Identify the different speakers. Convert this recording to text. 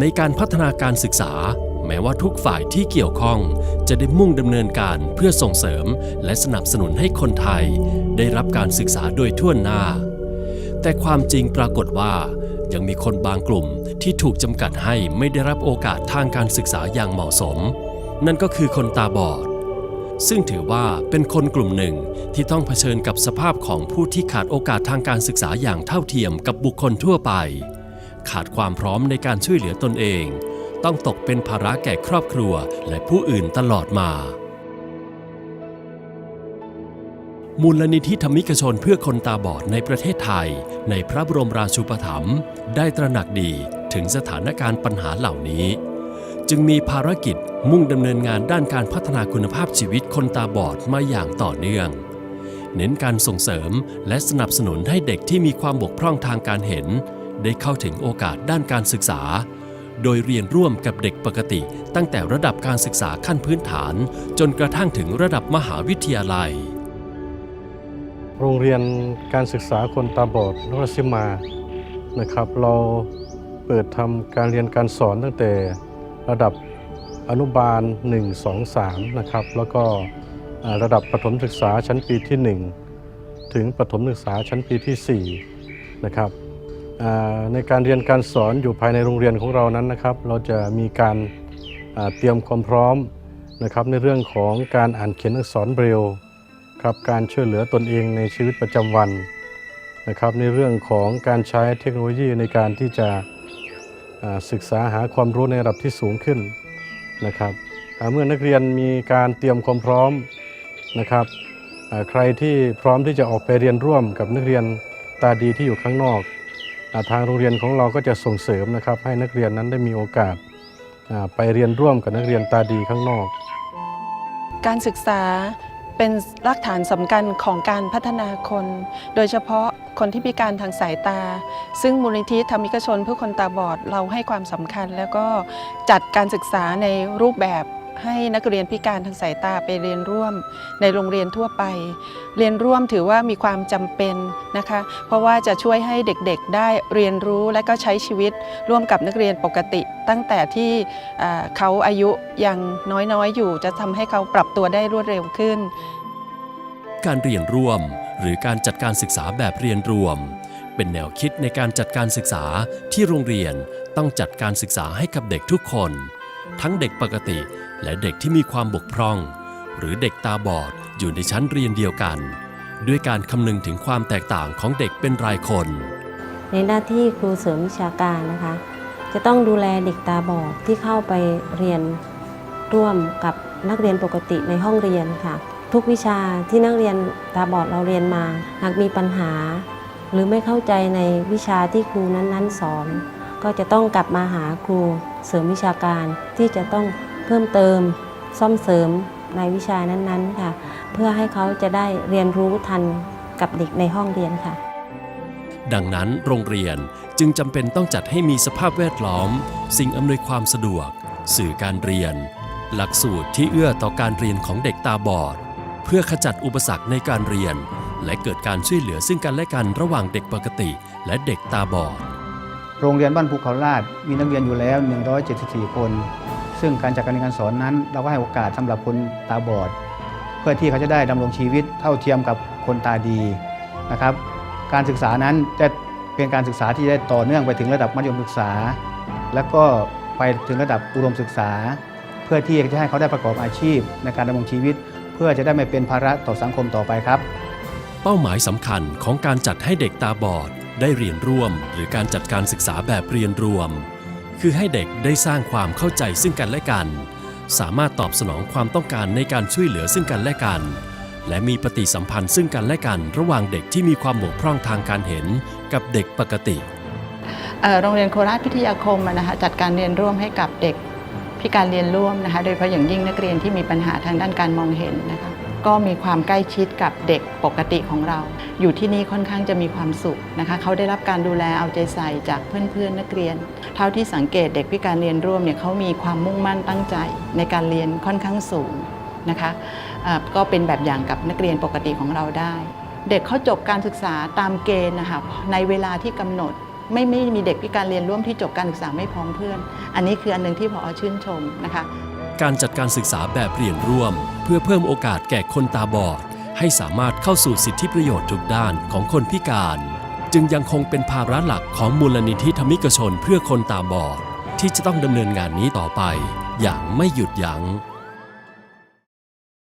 Speaker 1: ในการพัฒนาการศึกษา แม้ว่าทุกฝ่ายที่เกี่ยวข้อง จะได้มุ่งดำเนินการเพื่อส่งเสริม และสนับสนุนให้คนไทย ได้รับการศึกษาโดยทั่วหน้า แต่ความจริงปรากฏว่า ยังมีคนบางกลุ่มที่ถูกจำกัดให้ไม่ได้รับโอกาสทางการศึกษาอย่างเหมาะสม นั่นก็คือคนตาบอดซึ่งถือว่าเป็นคนกลุ่มหนึ่งที่ต้องเผชิญกับสภาพของผู้ที่ขาดโอกาสทางการศึกษาอย่างเท่าเทียมกับบุคคลทั่วไป ขาดความพร้อมในการช่วยเหลือตนเอง ต้องตกเป็นภาระแก่ครอบครัวและผู้อื่นตลอดมา มูลนิธิธรรมิกชนเพื่อคนตาบอดในประเทศไทย ในพระบรมราชูปถัมภ์ได้ตระหนักดีถึงสถานการณ์ปัญหาเหล่านี้ จึงมีภารกิจมุ่งดำเนินงานด้านการพัฒนาคุณภาพชีวิตคนตาบอดมาอย่างต่อเนื่องเน้นการส่งเสริมและสนับสนุนให้เด็กที่มีความบกพร่องทางการเห็น ได้เข้าถึงโอกาสด้านการศึกษา โดยเรียนร่วมกับเด็กปกติตั้งแต่ระดับการศึกษาขั้นพื้นฐาน จนกระทั่งถึงระดับมหาวิทยาลัย
Speaker 2: โรงเรียนการศึกษาคนตาบอดนรสิมานะครับ เราเปิดทำการเรียนการสอนตั้งแต่ระดับอนุบาล 1 2 3 นะครับ แล้วก็ระดับประถมศึกษาชั้นปีที่ 1 ถึงประถมศึกษาชั้นปีที่ 4 นะครับ ในการเรียนการสอนอยู่ภายในโรงเรียนของเรานั้นนะครับ เราจะมีการเตรียมความพร้อมนะครับในเรื่องของการอ่านเขียนอักษรเบรลครับการช่วยเหลือตนเองในชีวิตประจำวันนะครับ ในเรื่องของการใช้เทคโนโลยีในการที่จะศึกษาหาความรู้ในระดับที่สูงขึ้นนะครับเมื่อนักเรียนมีการเตรียมความพร้อมนะครับใครที่พร้อมที่จะออกไปเรียนร่วมกับนักเรียนตาดีที่อยู่ข้างนอก ทางโรงเรียนของเราก็จะส่งเสริมนะครับให้นักเรียนนั้นได้มีโอกาสไปเรียนร่วมกับนักเรียนตาดีข้างนอก
Speaker 3: การศึกษาเป็นรากฐานสำคัญของการพัฒนาคน โดยเฉพาะคนที่พิการทางสายตา ซึ่งมูลนิธิธรรมิกชนเพื่อคนตาบอดเราให้ความสำคัญ แล้วก็จัดการศึกษาในรูปแบบ ให้นักเรียนพิการทางสายตาไปเรียนร่วมในโรงเรียนทั่วไป เรียนร่วมถือว่ามีความจำเป็นนะคะ เพราะว่าจะช่วยให้เด็กๆได้เรียนรู้และก็ใช้ชีวิตร่วมกับนักเรียนปกติ ตั้งแต่ที่เขาอายุยังน้อยๆอยู่ จะทำให้เขาปรับตัวได้รวดเร็วขึ้น
Speaker 1: การเรียนร่วมหรือการจัดการศึกษาแบบเรียนรวม เป็นแนวคิดในการจัดการศึกษาที่โรงเรียนต้องจัดการศึกษาให้กับเด็กทุกคน ทั้งเด็กปกติ และเด็กที่มีความบกพร่อง หรือเด็กตาบอดอยู่ในชั้นเรียนเดียวกัน ด้วยการคำนึงถึงความแตกต่างของเด็กเป็นรายคน
Speaker 4: ในหน้าที่ครูเสริมวิชาการนะคะ จะต้องดูแลเด็กตาบอดที่เข้าไปเรียนร่วมกับนักเรียนปกติในห้องเรียนค่ะ ทุกวิชาที่นักเรียนตาบอดเราเรียนมา หากมีปัญหา หรือไม่เข้าใจในวิชาที่ครูนั้นๆ สอน ก็จะต้องกลับมาหาครูเสริมวิชาการที่จะต้องเพิ่มเติมซ่อมเสริมในวิชานั้นๆค่ะ เพื่อให้เขาจะได้เรียนรู้ทันกับเด็กในห้องเรียนค่ะ
Speaker 1: ดังนั้นโรงเรียนจึงจำเป็นต้องจัดให้มีสภาพแวดล้อม สิ่งอำนวยความสะดวก สื่อการเรียน หลักสูตรที่เอื้อต่อการเรียนของเด็กตาบอด เพื่อขจัดอุปสรรคในการเรียน และเกิดการช่วยเหลือซึ่งกันและกันระหว่างเด็กปกติ และเด็กตาบอด
Speaker 5: โรงเรียนบ้านภูเขาลาดมีนักเรียนอยู่แล้ว 174 คน ซึ่งการจัดการเรียนการสอนนั้น เราก็ให้โอกาสสำหรับคนตาบอด เพื่อที่เขาจะได้ดำรงชีวิตเท่าเทียมกับคนตาดีนะครับ การศึกษานั้นจะเป็นการศึกษาที่ได้ต่อเนื่องไปถึงระดับมัธยมศึกษา แล้วก็ไปถึงระดับอุดมศึกษา เพื่อที่จะให้เขาได้ประกอบอาชีพในการดำรงชีวิต เพื่อจะได้ไม่เป็นภาระต่อสังคมต่อไปครับ
Speaker 1: เป้าหมายสำคัญของการจัดให้เด็กตาบอด ได้เรียนร่วม หรือการจัดการศึกษาแบบเรียนรวม คือให้เด็กได้สร้างความเข้าใจซึ่งกันและกัน สามารถตอบสนองความต้องการในการช่วยเหลือซึ่งกันและกัน และมีปฏิสัมพันธ์ซึ่งกันและกัน ระหว่างเด็กที่มีความบกพร่องทางการเห็นกับเด็กปกติ
Speaker 3: โรงเรียนโคราชพิทยาคมนะคะจัดการเรียนร่วมให้กับเด็กพิการเรียนร่วมนะคะโดยเฉพาะอย่างยิ่งนักเรียนที่มีปัญหาทางด้านการมองเห็นนะคะ ก็มีความใกล้ชิดกับเด็กปกติของเรา อยู่ที่นี่ค่อนข้างจะมีความสุขนะคะเขาได้รับการดูแลเอาใจใส่จากเพื่อนๆนนักเรียน เท่าที่สังเกตเด็กพิการเรียนร่วมเนี่ยเขามีความมุ่งมั่นตั้งใจในการเรียนค่อนข้างสูงนะคะเอ่อก็เป็นแบบอย่างกับนักเรียนปกติของเราได้ เด็กเขาจบการศึกษาตามเกณฑ์นะคะในเวลาที่กำหนด
Speaker 6: ไม่ไม่มีเด็กพิการเรียนร่วมที่จบการศึกษาไม่พร้อมเพื่อน อันนี้คืออันหนึ่งที่พอชื่นชมนะคะ
Speaker 1: การจัดการศึกษาแบบเรียนร่วม เพื่อเพิ่มโอกาสแก่คนตาบอด ให้สามารถเข้าสู่สิทธิประโยชน์ทุกด้านของคนพิการ จึงยังคงเป็นภาระหลักของมูลนิธิธรรมิกชนเพื่อคนตาบอด ที่จะต้องดำเนินงานนี้ต่อไป อย่างไม่หยุดยัง้ง